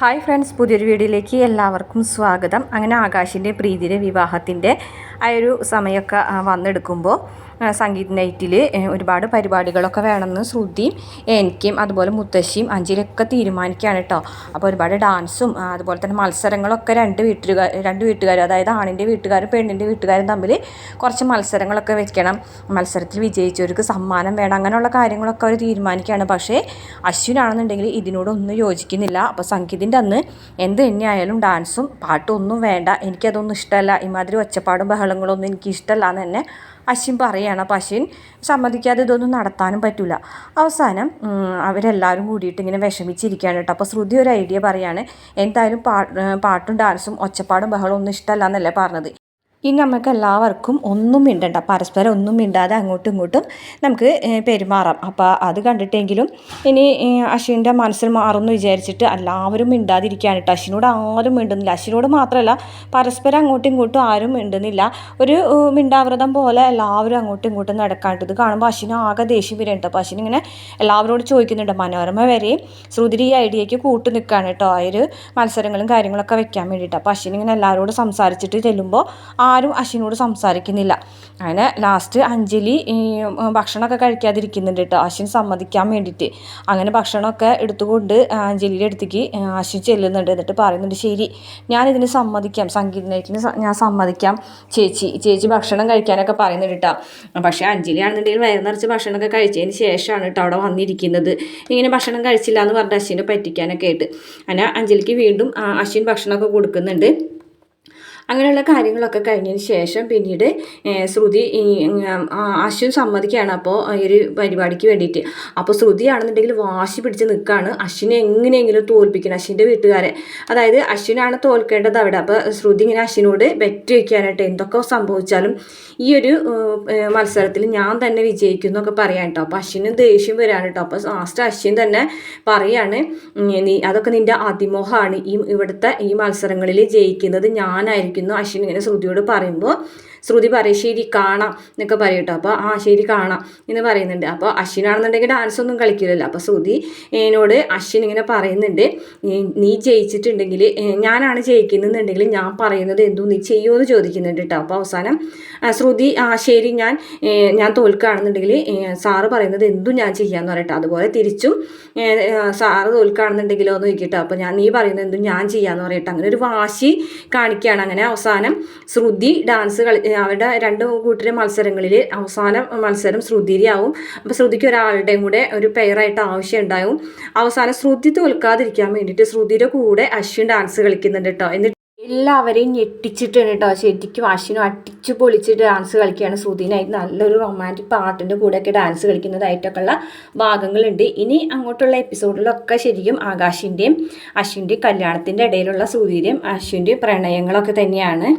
Hi friends പുതിയൊരു വീഡിയോയിലേക്ക് എല്ലാവർക്കും സ്വാഗതം. അങ്ങനെ ആകാശിന്റെ പ്രീതിയുടെ വിവാഹത്തിന്റെ ആ ഒരു സമയമൊക്കെ വന്നെടുക്കുമ്പോൾ സംഗീത് നൈറ്റിൽ ഒരുപാട് പരിപാടികളൊക്കെ വേണമെന്ന് ശ്രുതിയും എനിക്കും അതുപോലെ മുത്തശ്ശിയും അഞ്ചിലൊക്കെ തീരുമാനിക്കുകയാണ് കേട്ടോ അപ്പോൾ ഒരുപാട് ഡാൻസും അതുപോലെ തന്നെ മത്സരങ്ങളൊക്കെ രണ്ട് വീട്ടുകാർ രണ്ട് വീട്ടുകാരും അതായത് ആണിന്റെ വീട്ടുകാരും പെണ്ണിന്റെ വീട്ടുകാരും തമ്മിൽ കുറച്ച് മത്സരങ്ങളൊക്കെ വെക്കണം. മത്സരത്തിൽ വിജയിച്ചവർക്ക് സമ്മാനം വേണം അങ്ങനെയുള്ള കാര്യങ്ങളൊക്കെ അവർ തീരുമാനിക്കുകയാണ് പക്ഷേ അശ്വിനാണെന്നുണ്ടെങ്കിൽ ഇതിനോടൊന്നും യോജിക്കുന്നില്ല. അപ്പോൾ സംഗീതിന്റെ അന്ന് എന്ത് തന്നെയായാലും ഡാൻസും പാട്ടും ഒന്നും വേണ്ട. എനിക്കതൊന്നും ഇഷ്ടമല്ല. ഇമാതിരി ഒച്ചപ്പാടും ബഹളങ്ങളൊന്നും എനിക്ക് ഇഷ്ടമല്ല എന്ന് തന്നെ അശ്വിൻ പറയുകയാണ് അപ്പോൾ അശ്വിൻ സമ്മതിക്കാതെ ഇതൊന്നും നടത്താനും പറ്റില്ല അവസാനം അവരെല്ലാവരും കൂടിയിട്ട് ഇങ്ങനെ വിഷമിച്ചിരിക്കുകയാണ് കേട്ടോ. അപ്പോൾ ശ്രുതി ഒരു ഐഡിയ പറയാണ് എന്തായാലും പാട്ടും ഡാൻസും ഒച്ചപ്പാടും ബഹളവും ഒന്നും ഇഷ്ടമല്ല എന്നല്ലേ പറഞ്ഞത്? ഇനി നമുക്ക് എല്ലാവർക്കും ഒന്നും മിണ്ടണ്ട പരസ്പരം ഒന്നും മിണ്ടാതെ അങ്ങോട്ടും ഇങ്ങോട്ടും നമുക്ക് പെരുമാറാം. അപ്പോൾ അത് കണ്ടിട്ടെങ്കിലും ഇനി അശ്വിന്റെ മനസ്സിൽ മാറുമെന്ന് വിചാരിച്ചിട്ട് എല്ലാവരും മിണ്ടാതിരിക്കുകയാണ് കേട്ടോ അശ്വിനോട് ആരും മിണ്ടുന്നില്ല. അശ്വിനോട് മാത്രമല്ല പരസ്പരം അങ്ങോട്ടും ഇങ്ങോട്ടും ആരും മിണ്ടുന്നില്ല. ഒരു മിണ്ടാവ്രതം പോലെ എല്ലാവരും അങ്ങോട്ടും ഇങ്ങോട്ടും നടക്കാനിട്ട് ഇത് കാണുമ്പോൾ അശ്വിന് ആകെ ദേഷ്യം വരുന്നുണ്ട് അപ്പോൾ അശ്വിൻ ഇങ്ങനെ എല്ലാവരോടും ചോദിക്കുന്നുണ്ട് മനോരമ വരെയും ശ്രുതിരി ഈ ഐഡിയയ്ക്ക് കൂട്ടു നിൽക്കുകയാണ് കേട്ടോ ആ ഒരു മത്സരങ്ങളും കാര്യങ്ങളൊക്കെ വെക്കാൻ വേണ്ടിയിട്ട് അപ്പോൾ അശ്വിൻ ഇങ്ങനെ എല്ലാവരോടും സംസാരിച്ചിട്ട് ചെല്ലുമ്പോൾ ആരും അശ്വിനോട് സംസാരിക്കുന്നില്ല. അങ്ങനെ ലാസ്റ്റ് അഞ്ജലി ഭക്ഷണമൊക്കെ കഴിക്കാതിരിക്കുന്നുണ്ട് കേട്ടോ അശ്വിൻ സമ്മതിക്കാൻ വേണ്ടിയിട്ട്. അങ്ങനെ ഭക്ഷണമൊക്കെ എടുത്തുകൊണ്ട് അഞ്ജലിയുടെ അടുത്തേക്ക് അശ്വിൻ ചെല്ലുന്നുണ്ട്. എന്നിട്ട് പറയുന്നുണ്ട് ശരി ഞാനിതിന് സമ്മതിക്കാം. സംഗീതത്തിന് ഞാൻ സമ്മതിക്കാം ചേച്ചി. ചേച്ചി ഭക്ഷണം കഴിക്കാനൊക്കെ പറയുന്നുണ്ട് കേട്ടോ പക്ഷേ അഞ്ജലി ആണെന്നുണ്ടെങ്കിൽ വയറുനിറച്ച് ഭക്ഷണമൊക്കെ കഴിച്ചതിന് ശേഷമാണ് കേട്ടോ അവിടെ വന്നിരിക്കുന്നത്. ഇങ്ങനെ ഭക്ഷണം കഴിച്ചില്ല എന്ന് പറഞ്ഞിട്ട് അശ്വിനെ പറ്റിക്കാനൊക്കെ ആയിട്ട്. അങ്ങനെ അഞ്ജലിക്ക് വീണ്ടും അശ്വിൻ ഭക്ഷണമൊക്കെ കൊടുക്കുന്നുണ്ട്. അങ്ങനെയുള്ള കാര്യങ്ങളൊക്കെ കഴിഞ്ഞതിന് ശേഷം പിന്നീട് ശ്രുതി അശ്വിൻ സമ്മതിക്കുകയാണ് അപ്പോൾ ഈ ഒരു പരിപാടിക്ക് വേണ്ടിയിട്ട്. അപ്പോൾ ശ്രുതി ആണെന്നുണ്ടെങ്കിൽ വാശി പിടിച്ച് നിൽക്കുകയാണ് അശ്വിനെ എങ്ങനെയെങ്കിലും തോൽപ്പിക്കണം അശ്വിന്റെ വീട്ടുകാരെ. അതായത് അശ്വിനാണ് തോൽക്കേണ്ടത് അവിടെ. അപ്പോൾ ശ്രുതി ഇങ്ങനെ അശ്വിനോട് ബെറ്റ് വയ്ക്കാനായിട്ട് എന്തൊക്കെ സംഭവിച്ചാലും ഈ ഒരു മത്സരത്തിൽ ഞാൻ തന്നെ വിജയിക്കും എന്നൊക്കെ പറയാൻ കേട്ടോ. അപ്പോൾ അശ്വിന് ദേഷ്യം വരാൻ കേട്ടോ. അപ്പോൾ ലാസ്റ്റ് അശ്വിൻ തന്നെ പറയാണ് നീ അതൊക്കെ നിന്റെ അതിമോഹമാണ്. ഈ ഇവിടുത്തെ ഈ മത്സരങ്ങളിൽ ജയിക്കുന്നത് ഞാനായിരിക്കുന്നു അശ്വിൻ ഇങ്ങനെ ശ്രുതിയോട് പറയുമ്പോൾ ശ്രുതി പറയും ശരി കാണാം എന്നൊക്കെ പറയും കേട്ടോ അപ്പോൾ ആ ശരി കാണാം എന്ന് പറയുന്നുണ്ട്. അപ്പോൾ അശ്വിനാണെന്നുണ്ടെങ്കിൽ ഡാൻസ് ഒന്നും കളിക്കില്ലല്ലോ. അപ്പോൾ ശ്രുതി എന്നോട് അശ്വിൻ ഇങ്ങനെ പറയുന്നുണ്ട് "നീ- ജയിച്ചിട്ടുണ്ടെങ്കിൽ ഞാനാണ് ജയിക്കുന്നുണ്ടെങ്കിൽ ഞാൻ പറയുന്നത് എന്തും നീ ചെയ്യുമോ എന്ന് ചോദിക്കുന്നുണ്ട് കേട്ടോ അപ്പോൾ അവസാനം ശ്രുതി ആ ശരി ഞാൻ ഞാൻ തോൽക്കുകയാണെന്നുണ്ടെങ്കിൽ സാറ് പറയുന്നത് എന്തും ഞാൻ ചെയ്യാമെന്ന് പറയട്ടെ. അതുപോലെ തിരിച്ചും സാറ് തോൽക്കുകയാണെന്നുണ്ടെങ്കിലോ എന്ന് ചോദിക്കട്ടോ. അപ്പോൾ ഞാൻ നീ പറയുന്നത് എന്തും ഞാൻ ചെയ്യാമെന്ന് പറയട്ടെ. അങ്ങനെ ഒരു വാശി കാണിക്കുകയാണ്. അങ്ങനെ അവസാനം ശ്രുതി ഡാൻസ് കളി അവരുടെ രണ്ട് കൂട്ടരെ മത്സരങ്ങളിൽ അവസാന മത്സരം ശ്രുതിരിയാവും അപ്പോൾ ശ്രുതിക്ക് ഒരാളുടെയും കൂടെ ഒരു പെയറായിട്ട് ആവശ്യം ഉണ്ടാവും. അവസാനം ശ്രുതി തോൽക്കാതിരിക്കാൻ വേണ്ടിയിട്ട് ശ്രുതിയുടെ കൂടെ അശ്വിൻ ഡാൻസ് കളിക്കുന്നുണ്ട് കേട്ടോ എന്നിട്ട് എല്ലാവരെയും ഞെട്ടിച്ചിട്ടാണ് കേട്ടോ ശരിക്കും അശ്വിനും അടിച്ചു പൊളിച്ചിട്ട് ഡാൻസ് കളിക്കുകയാണ് സുധീനായിട്ട് നല്ലൊരു റൊമാന്റിക് പാട്ടിന്റെ കൂടെയൊക്കെ ഡാൻസ് കളിക്കുന്നതായിട്ടൊക്കെ ഉള്ള ഭാഗങ്ങളുണ്ട്. ഇനി അങ്ങോട്ടുള്ള എപ്പിസോഡിലൊക്കെ ശരിക്കും ആകാശിന്റെയും അശ്വിന്റെയും കല്യാണത്തിന്റെ ഇടയിലുള്ള സുധീരയും അശ്വിന്റെയും പ്രണയങ്ങളൊക്കെ തന്നെയാണ്.